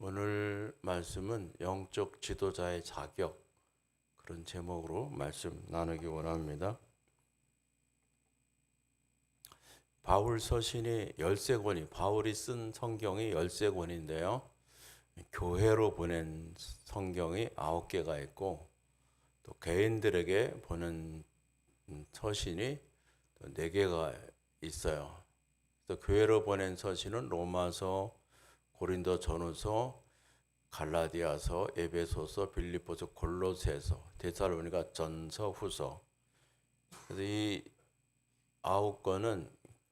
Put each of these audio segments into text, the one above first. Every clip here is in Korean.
오늘 말씀은 영적 지도자의 자격 그런 제목으로 말씀 나누기 원합니다. 바울 서신이 13권이 바울이 쓴 성경이 13권인데요. 교회로 보낸 성경이 9개가 있고 또 개인들에게 보낸 서신이 또 4개가 있어요. 또 교회로 보낸 서신은 로마서, 고린도 전후서, 갈라디아서, 에베소서, 빌립보서, 골로새서, 데살로니가 전서, 후서. 그래서 이 아홉 건은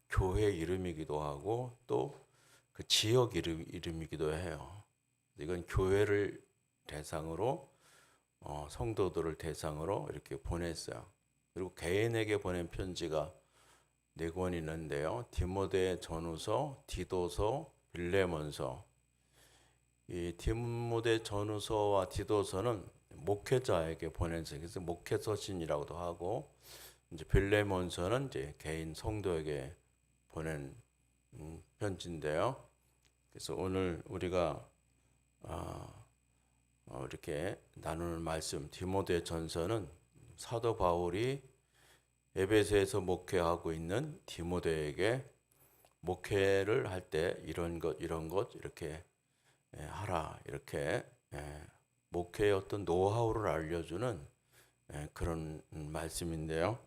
교회 이름이기도 하고 또 그 지역 이름, 이름이기도 해요. 이건 교회를 대상으로 어, 성도들을 대상으로 이렇게 보냈어요. 그리고 개인에게 보낸 편지가 네 권 있는데요. 디모데 전후서, 디도서, 빌레몬서. 이 디모데 전후서와 디도서는 목회자에게 보낸 서 그래서 목회 서신이라고도 하고 이제 빌레몬서는 이제 개인 성도에게 보낸 음, 편지인데요. 그래서 오늘 우리가 어, 어, 이렇게 나누는 말씀 디모데 전서는 사도 바울이 에베소에서 목회하고 있는 디모데에게 목회를 할 때 이런 것 이런 것 이렇게 예, 하라 이렇게 예, 목회의 어떤 노하우를 알려주는 예, 그런 말씀인데요.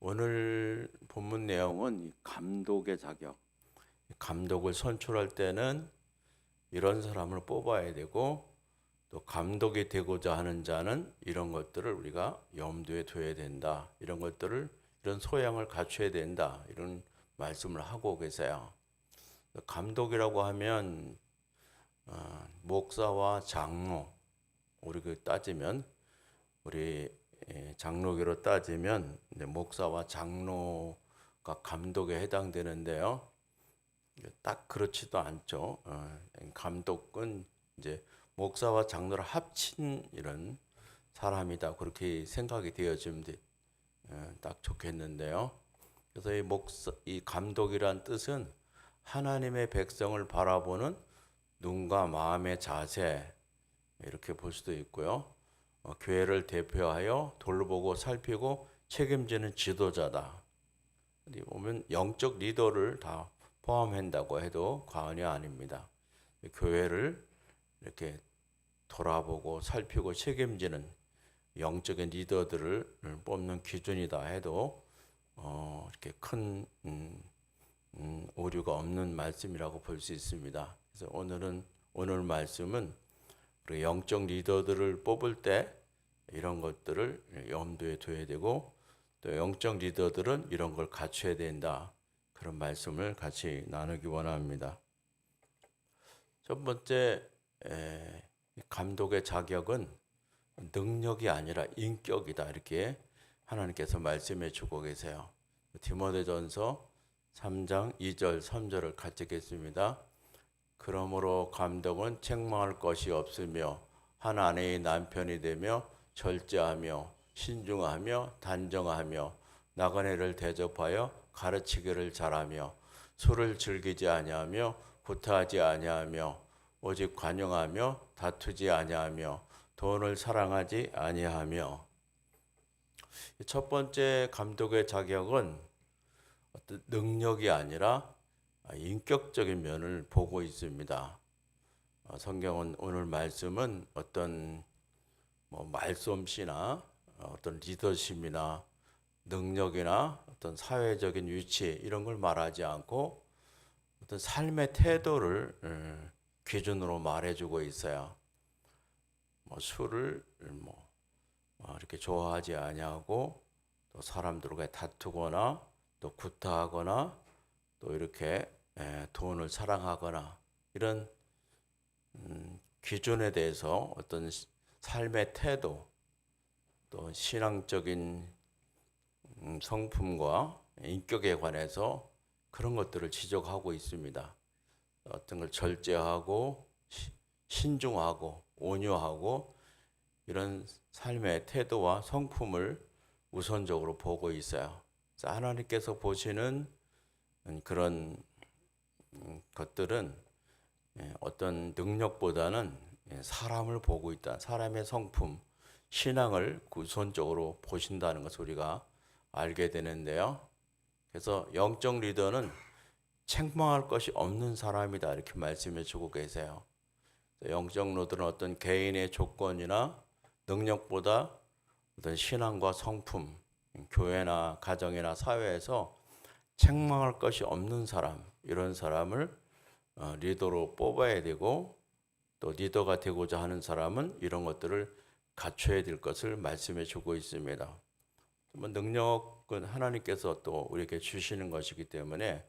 오늘 본문 내용은 이 감독의 자격. 감독을 선출할 때는 이런 사람을 뽑아야 되고 또 감독이 되고자 하는 자는 이런 것들을 우리가 염두에 둬야 된다. 이런 것들을 이런 소양을 갖춰야 된다. 이런 말씀을 하고 계세요. 감독이라고 하면 어, 목사와 장로 우리 그 따지면 우리 예, 장로교로 따지면 목사와 장로가 감독에 해당되는데요. 딱 그렇지도 않죠. 어, 감독은 이제 목사와 장로를 합친 이런 사람이다 그렇게 생각이 되어지면 어, 딱 좋겠는데요. 그래서 이 목사, 이 감독이란 뜻은 하나님의 백성을 바라보는 눈과 마음의 자세 이렇게 볼 수도 있고요. 어, 교회를 대표하여 돌보고 살피고 책임지는 지도자다. 보면 영적 리더를 다 포함한다고 해도 과언이 아닙니다. 교회를 이렇게 돌아보고 살피고 책임지는 영적인 리더들을 뽑는 기준이다 해도 어, 이렇게 큰 음, 음, 오류가 없는 말씀이라고 볼 수 있습니다. 그래서 오늘은 오늘 말씀은 영적 리더들을 뽑을 때 이런 것들을 염두에 둬야 되고 또 영적 리더들은 이런 걸 갖춰야 된다. 그런 말씀을 같이 나누기 원합니다. 첫 번째 에, 감독의 자격은 능력이 아니라 인격이다 이렇게 하나님께서 말씀해 주고 계세요. 디모데전서 3장 2절 3절을 같이 읽겠습니다. 그러므로 감독은 책망할 것이 없으며 한 아내의 남편이 되며 절제하며 신중하며 단정하며 나그네를 대접하여 가르치기를 잘하며 술을 즐기지 아니하며 구타하지 아니하며 오직 관용하며 다투지 아니하며 돈을 사랑하지 아니하며 첫 번째 감독의 자격은 어떤 능력이 아니라 인격적인 면을 보고 있습니다. 어, 성경은 오늘 말씀은 어떤 뭐 말솜씨나 어떤 리더십이나 능력이나 어떤 사회적인 위치 이런 걸 말하지 않고 어떤 삶의 태도를 음, 기준으로 말해주고 있어요. 뭐 술을 뭐 어, 이렇게 좋아하지 아니하고 또 사람들과 다투거나 또 구타하거나 또 이렇게 돈을 사랑하거나 이런 음, 기준에 대해서 어떤 삶의 태도 또 신앙적인 음, 성품과 인격에 관해서 그런 것들을 지적하고 있습니다. 어떤 걸 절제하고 신중하고 온유하고 이런 삶의 태도와 성품을 우선적으로 보고 있어요. 하나님께서 보시는 그런 것들은 예, 어떤 능력보다는 예, 사람을 보고 있다. 사람의 성품, 신앙을 우선적으로 보신다는 것을 우리가 알게 되는데요. 그래서 영적 리더는 책망할 것이 없는 사람이다 이렇게 말씀해 주고 계세요. 영적 리더는 어떤 개인의 조건이나 능력보다 어떤 신앙과 성품, 교회나 가정이나 사회에서 책망할 것이 없는 사람 이런 사람을 어, 리더로 뽑아야 되고 또 리더가 되고자 하는 사람은 이런 것들을 갖춰야 될 것을 말씀해 주고 있습니다. 뭐 능력은 하나님께서 또 우리에게 주시는 것이기 때문에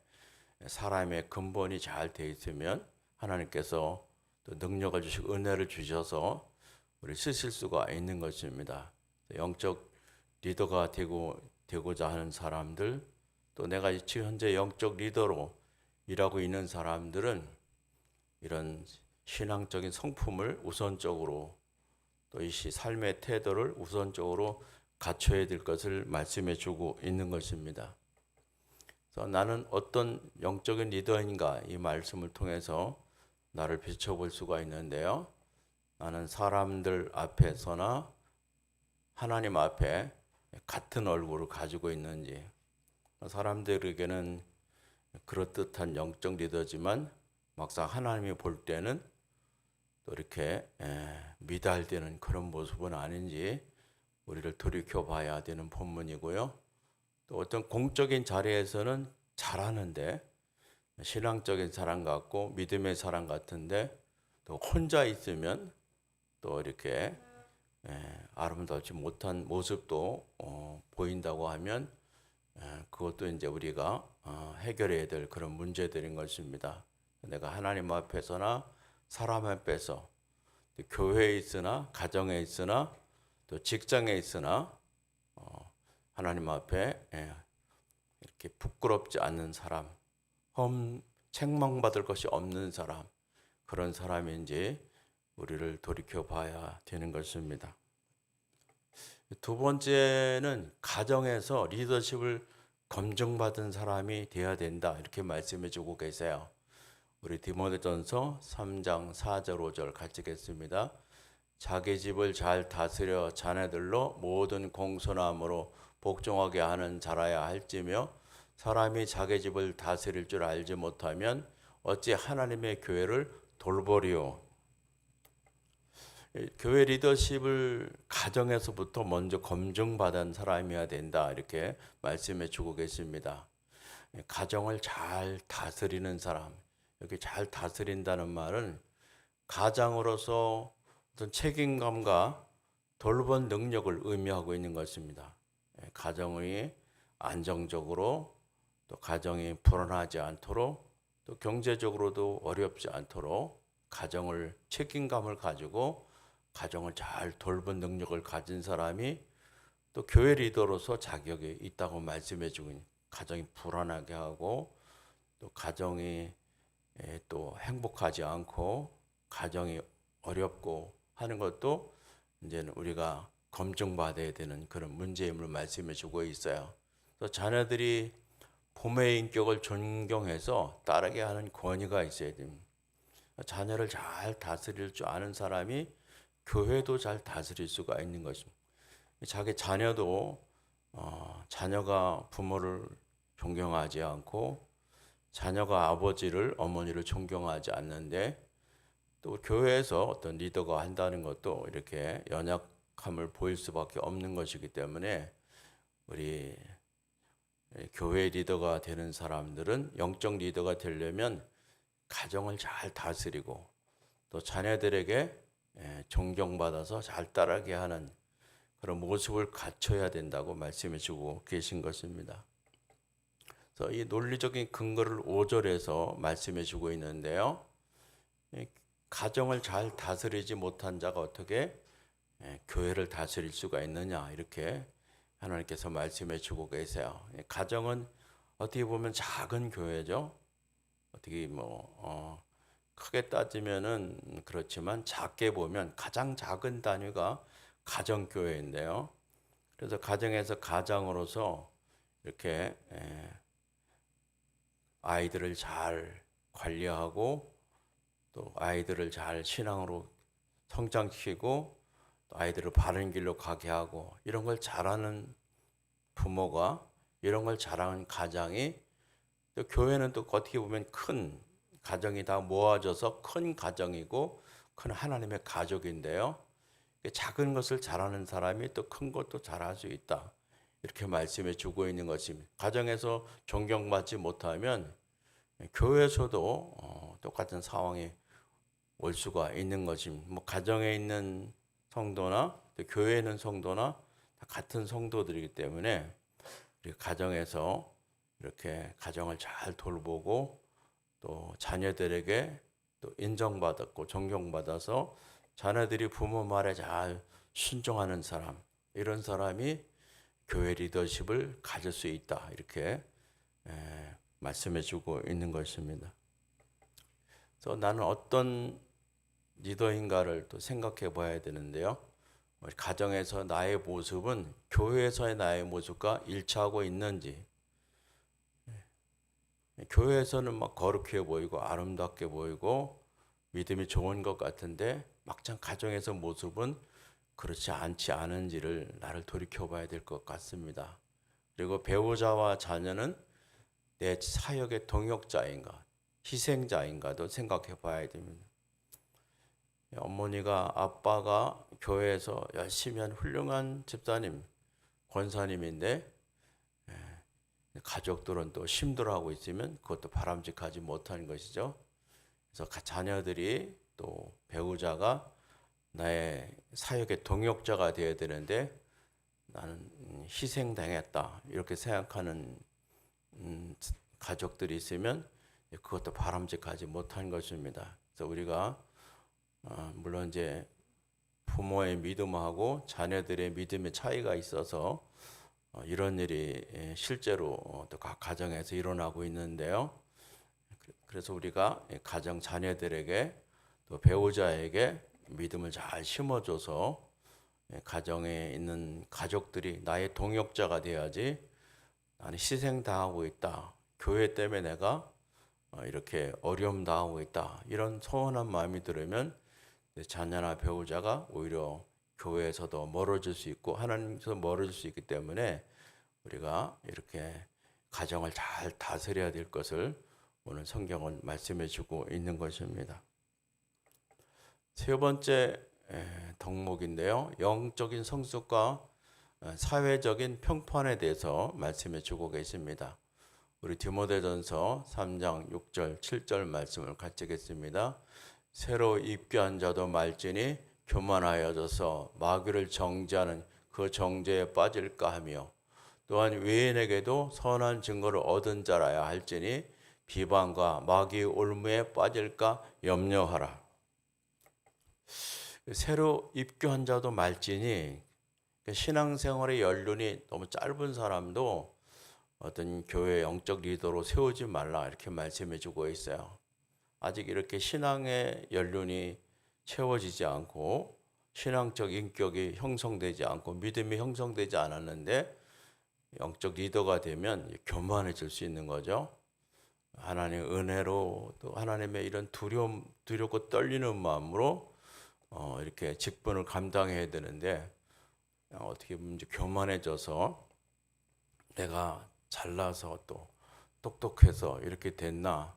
사람의 근본이 잘 돼 있으면 하나님께서 또 능력을 주시고 은혜를 주셔서 우리 쓰실 수가 있는 것입니다. 영적 리더가 되고 되고자 하는 사람들 또 내가 지금 현재 영적 리더로 일하고 있는 사람들은 이런 신앙적인 성품을 우선적으로 또 이 삶의 태도를 우선적으로 갖춰야 될 것을 말씀해 주고 있는 것입니다. 그래서 나는 어떤 영적인 리더인가 이 말씀을 통해서 나를 비춰볼 수가 있는데요. 나는 사람들 앞에서나 하나님 앞에 같은 얼굴을 가지고 있는지 사람들에게는 그럴듯한 영적 리더지만 막상 하나님이 볼 때는 또 이렇게 에, 미달되는 그런 모습은 아닌지 우리를 돌이켜 봐야 되는 본문이고요. 또 어떤 공적인 자리에서는 잘하는데 신앙적인 사람 같고 믿음의 사람 같은데 또 혼자 있으면 또 이렇게 에, 아름답지 못한 모습도 어, 보인다고 하면 에, 그것도 이제 우리가 어, 해결해야 될 그런 문제들인 것입니다. 내가 하나님 앞에서나 사람 앞에서 또 교회에 있으나 가정에 있으나 또 직장에 있으나 어, 하나님 앞에 예, 이렇게 부끄럽지 않는 사람, 험 책망받을 것이 없는 사람 그런 사람인지 우리를 돌이켜 봐야 되는 것입니다. 두 번째는 가정에서 리더십을 검증받은 사람이 되어야 된다 이렇게 말씀해 주고 계세요. 우리 디모데전서 3장 4절 5절 같이 읽겠습니다. 자기 집을 잘 다스려 자네들로 모든 공손함으로 복종하게 하는 자라야 할지며 사람이 자기 집을 다스릴 줄 알지 못하면 어찌 하나님의 교회를 돌보리요. 교회 리더십을 가정에서부터 먼저 검증받은 사람이어야 된다 이렇게 말씀해 주고 계십니다. 가정을 잘 다스리는 사람, 여기 잘 다스린다는 말은 가장으로서 어떤 책임감과 돌본 능력을 의미하고 있는 것입니다. 가정이 안정적으로 또 가정이 불안하지 않도록 또 경제적으로도 어렵지 않도록 가정을 책임감을 가지고 가정을 잘 돌본 능력을 가진 사람이 또 교회 리더로서 자격이 있다고 말씀해 주고 가정이 불안하게 하고 또 가정이 또 행복하지 않고 가정이 어렵고 하는 것도 이제는 우리가 검증받아야 되는 그런 문제임을 말씀해 주고 있어요. 그래서 자녀들이 부모의 인격을 존경해서 따르게 하는 권위가 있어야 됩니다. 자녀를 잘 다스릴 줄 아는 사람이 교회도 잘 다스릴 수가 있는 것입니다. 자기 자녀도 어, 자녀가 부모를 존경하지 않고 자녀가 아버지를 어머니를 존경하지 않는데 또 교회에서 어떤 리더가 한다는 것도 이렇게 연약함을 보일 수밖에 없는 것이기 때문에 우리 교회 리더가 되는 사람들은 영적 리더가 되려면 가정을 잘 다스리고 또 자녀들에게 예, 존경받아서 잘 따르게 하는 그런 모습을 갖춰야 된다고 말씀해 주고 계신 것입니다. 그래서 이 논리적인 근거를 5절에서 말씀해 주고 있는데요. 가정을 잘 다스리지 못한 자가 어떻게 예, 교회를 다스릴 수가 있느냐 이렇게 하나님께서 말씀해 주고 계세요. 가정은 어떻게 보면 작은 교회죠. 어떻게 뭐 어, 크게 따지면은 그렇지만 작게 보면 가장 작은 단위가 가정 교회인데요. 그래서 가정에서 가장으로서 이렇게 예, 아이들을 잘 관리하고 또 아이들을 잘 신앙으로 성장시키고 또 아이들을 바른 길로 가게 하고 이런 걸 잘하는 부모가 이런 걸 잘하는 가장이 또 교회는 또 어떻게 보면 큰 가정이 다 모아져서 큰 가정이고 큰 하나님의 가족인데요. 작은 것을 잘하는 사람이 또 큰 것도 잘할 수 있다. 이렇게 말씀해 주고 있는 것입니다. 가정에서 존경받지 못하면 교회에서도 어, 똑같은 상황이 올 수가 있는 것입니다. 뭐 가정에 있는 성도나 또 교회에 있는 성도나 다 같은 성도들이기 때문에 가정에서 이렇게 가정을 잘 돌보고 또 자녀들에게 또 인정받았고 존경받아서 자녀들이 부모 말에 잘 순종하는 사람 이런 사람이 교회 리더십을 가질 수 있다 이렇게 에, 말씀해주고 있는 것입니다. 그래서 나는 어떤 리더인가를 또 생각해 봐야 되는데요. 가정에서 나의 모습은 교회에서의 나의 모습과 일치하고 있는지 교회에서는 막 거룩해 보이고 아름답게 보이고 믿음이 좋은 것 같은데 막상 가정에서 모습은 그렇지 않지 않은지를 나를 돌이켜 봐야 될 것 같습니다. 그리고 배우자와 자녀는 내 사역의 동역자인가, 희생자인가도 생각해 봐야 됩니다. 어머니가 아빠가 교회에서 열심히 한 훌륭한 집사님, 권사님인데 예, 가족들은 또 힘들어하고 있으면 그것도 바람직하지 못한 것이죠. 그래서 가- 자녀들이 또 배우자가 나의 사역의 동역자가 되어야 되는데 나는 음, 희생당했다 이렇게 생각하는 음, 가족들이 있으면 그것도 바람직하지 못한 것입니다. 그래서 우리가 어, 물론 이제 부모의 믿음하고 자녀들의 믿음의 차이가 있어서 어, 이런 일이 예, 실제로 어, 또각 가정에서 일어나고 있는데요. 그- 그래서 우리가 이 가정 자녀들에게 또 배우자에게 믿음을 잘 심어줘서 예, 가정에 있는 가족들이 나의 동역자가 돼야지 나는 희생 당하고 있다. 교회 때문에 내가 어, 이렇게 어려움 당하고 있다. 이런 서운한 마음이 들으면 내 자녀나 배우자가 오히려 교회에서도 멀어질 수 있고 하나님께서 멀어질 수 있기 때문에 우리가 이렇게 가정을 잘 다스려야 될 것을 오늘 성경은 말씀해 주고 있는 것입니다. 세 번째 에, 덕목인데요. 영적인 성숙과 어, 사회적인 평판에 대해서 말씀해 주고 계십니다. 우리 디모데전서 3장 6절 7절 말씀을 같이 읽겠습니다. 새로 입교한 자도 말지니 교만하여져서 마귀를 정죄하는 그 정죄에 빠질까 하며 또한 외인에게도 선한 증거를 얻은 자라야 할지니 비방과 마귀 올무에 빠질까 염려하라. 새로 입교한 자도 말지니 신앙생활의 연륜이 너무 짧은 사람도 어떤 교회 영적 리더로 세우지 말라 이렇게 말씀해 주고 있어요. 아직 이렇게 신앙의 연륜이 채워지지 않고 신앙적 인격이 형성되지 않고 믿음이 형성되지 않았는데 영적 리더가 되면 교만해질 수 있는 거죠. 하나님의 은혜로 또 하나님의 이런 두려움, 두렵고 떨리는 마음으로 어, 이렇게 직분을 감당해야 되는데 어, 어떻게 보면 이제 교만해져서 내가 잘나서 또 똑똑해서 이렇게 됐나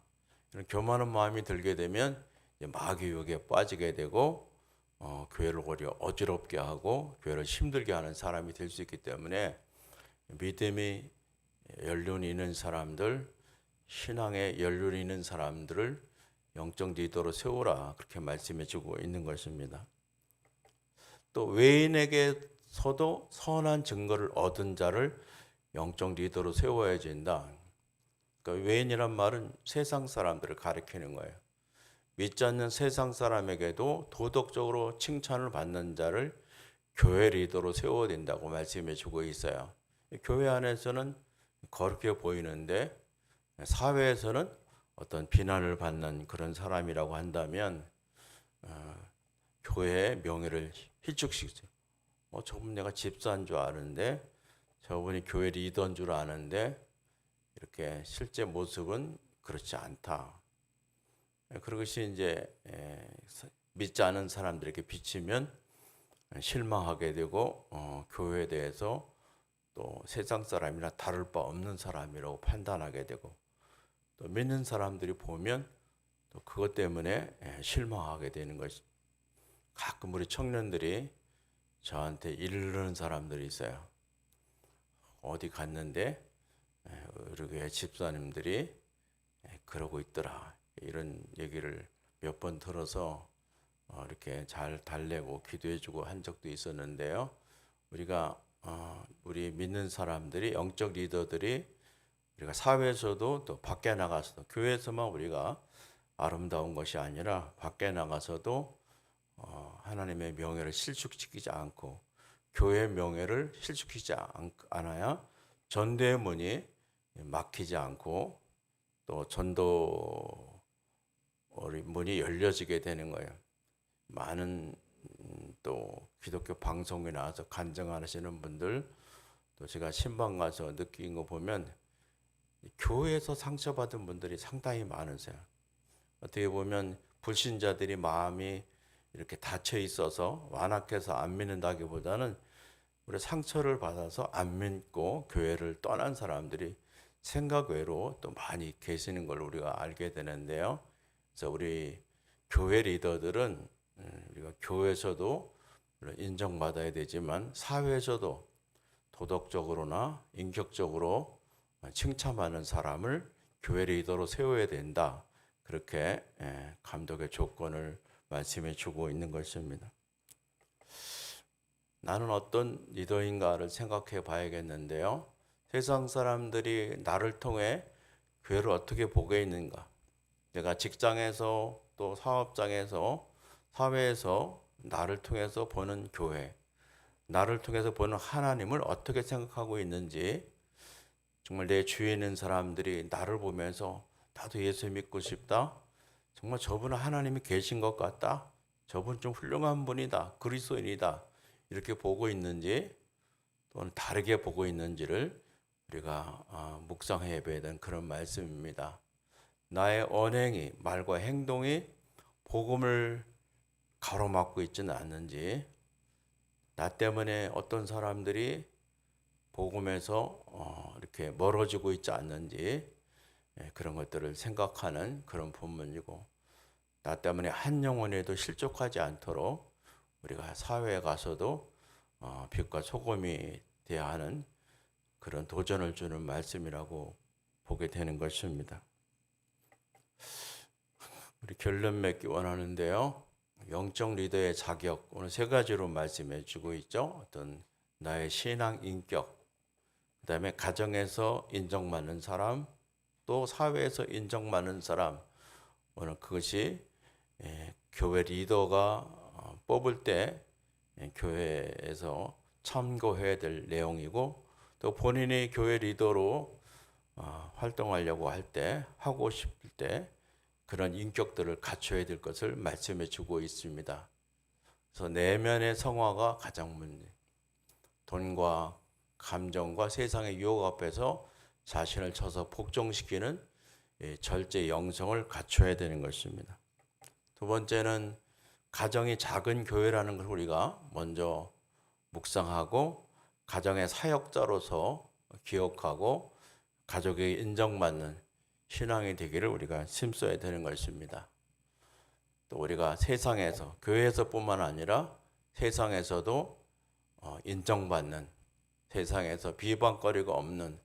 이런 교만한 마음이 들게 되면 마귀 유혹에 빠지게 되고 어, 교회를 오히려 어지럽게 하고 교회를 힘들게 하는 사람이 될 수 있기 때문에 믿음이 연륜이 있는 사람들, 신앙에 연륜이 있는 사람들을 영적 리더로 세우라 그렇게 말씀해 주고 있는 것입니다. 또 외인에게서도 선한 증거를 얻은 자를 영적 리더로 세워야 된다. 그러니까 외인이란 말은 세상 사람들을 가리키는 거예요. 믿지 않는 세상 사람에게도 도덕적으로 칭찬을 받는 자를 교회 리더로 세워야 된다고 말씀해 주고 있어요. 교회 안에서는 거룩해 보이는데 사회에서는 어떤 비난을 받는 그런 사람이라고 한다면 어, 교회의 명예를 희축시키죠. 어, 저분 내가 집사인 줄 아는데 저분이 교회 리더인 줄 아는데 이렇게 실제 모습은 그렇지 않다. 예, 그것이 이제 에, 사- 믿지 않은 사람들에게 비치면 실망하게 되고 어, 교회에 대해서 또 세상 사람이나 다를 바 없는 사람이라고 판단하게 되고 또 믿는 사람들이 보면 또 그것 때문에 예, 실망하게 되는 것이 가끔 우리 청년들이 저한테 이르는 사람들이 있어요. 어디 갔는데 예, 우리 교회 집사님들이 예, 그러고 있더라 이런 얘기를 몇 번 들어서 어, 이렇게 잘 달래고 기도해주고 한 적도 있었는데요. 우리가 어, 우리 믿는 사람들이 영적 리더들이 우리가 사회에서도 또 밖에 나가서도 교회에서만 우리가 아름다운 것이 아니라 밖에 나가서도 어, 하나님의 명예를 실축시키지 않고 교회의 명예를 실축시키지 않- 않아야 전도의 문이 막히지 않고 또 전도 문이 열려지게 되는 거예요. 많은 음, 또 기독교 방송에 나와서 간증하시는 분들 또 제가 신방 가서 느낀 거 보면 이 교회에서 상처받은 분들이 상당히 많으세요. 어떻게 보면 불신자들이 마음이 이렇게 닫혀 있어서 완악해서 안 믿는다기보다는 우리 상처를 받아서 안 믿고 교회를 떠난 사람들이 생각 외로 또 많이 계시는 걸 우리가 알게 되는데요. 그래서 우리 교회 리더들은 음, 우리가 교회에서도 인정받아야 되지만 사회에서도 도덕적으로나 인격적으로 칭찬하는 사람을 교회 리더로 세워야 된다. 그렇게 예, 감독의 조건을 말씀해 주고 있는 것입니다. 나는 어떤 리더인가를 생각해 봐야겠는데요. 세상 사람들이 나를 통해 교회를 어떻게 보게 있는가? 내가 직장에서 또 사업장에서 사회에서 나를 통해서 보는 교회, 나를 통해서 보는 하나님을 어떻게 생각하고 있는지 정말 내 주위에 있는 사람들이 나를 보면서 나도 예수 믿고 싶다. 정말 저분은 하나님이 계신 것 같다. 저분 좀 훌륭한 분이다. 그리스도인이다. 이렇게 보고 있는지 또는 다르게 보고 있는지를 우리가 아, 묵상해 봐야 되는 그런 말씀입니다. 나의 언행이 말과 행동이 복음을 가로막고 있지는 않는지 나 때문에 어떤 사람들이 복음에서 어, 이렇게 멀어지고 있지 않는지 예, 그런 것들을 생각하는 그런 본문이고 나 때문에 한 영혼에도 실족하지 않도록 우리가 사회에 가서도 어, 빛과 소금이 되어야 하는 그런 도전을 주는 말씀이라고 보게 되는 것입니다. 우리 결론 맺기 원하는데요. 영적 리더의 자격 오늘 세 가지로 말씀해 주고 있죠. 어떤 나의 신앙 인격, 그다음에 가정에서 인정받는 사람, 또 사회에서 인정받는 사람. 오늘 그것이 예, 교회 리더가 어, 뽑을 때 예, 교회에서 참고해야 될 내용이고 또 본인이 교회 리더로 어, 활동하려고 할 때 하고 싶을 때 그런 인격들을 갖춰야 될 것을 말씀해 주고 있습니다. 그래서 내면의 성화가 가장 문제. 돈과 감정과 세상의 유혹 앞에서 자신을 쳐서 복종시키는 이 절제 영성을 갖춰야 되는 것입니다. 두 번째는 가정이 작은 교회라는 걸 우리가 먼저 묵상하고 가정의 사역자로서 기억하고 가족에게 인정받는 신앙이 되기를 우리가 심써야 되는 것입니다. 또 우리가 세상에서 교회에서뿐만 아니라 세상에서도 어, 인정받는 세상에서 비방거리가 없는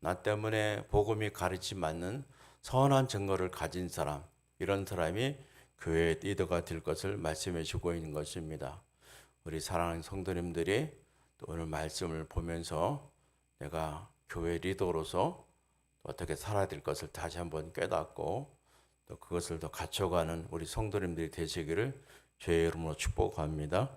나 때문에 복음이 가르치 맞는 선한 증거를 가진 사람 이런 사람이 교회의 리더가 될 것을 말씀해 주고 있는 것입니다. 우리 사랑하는 성도님들이 또 오늘 말씀을 보면서 내가 교회 리더로서 어떻게 살아야 될 것을 다시 한번 깨닫고 또 그것을 더 갖춰가는 우리 성도님들이 되시기를 주의 이름으로 축복합니다.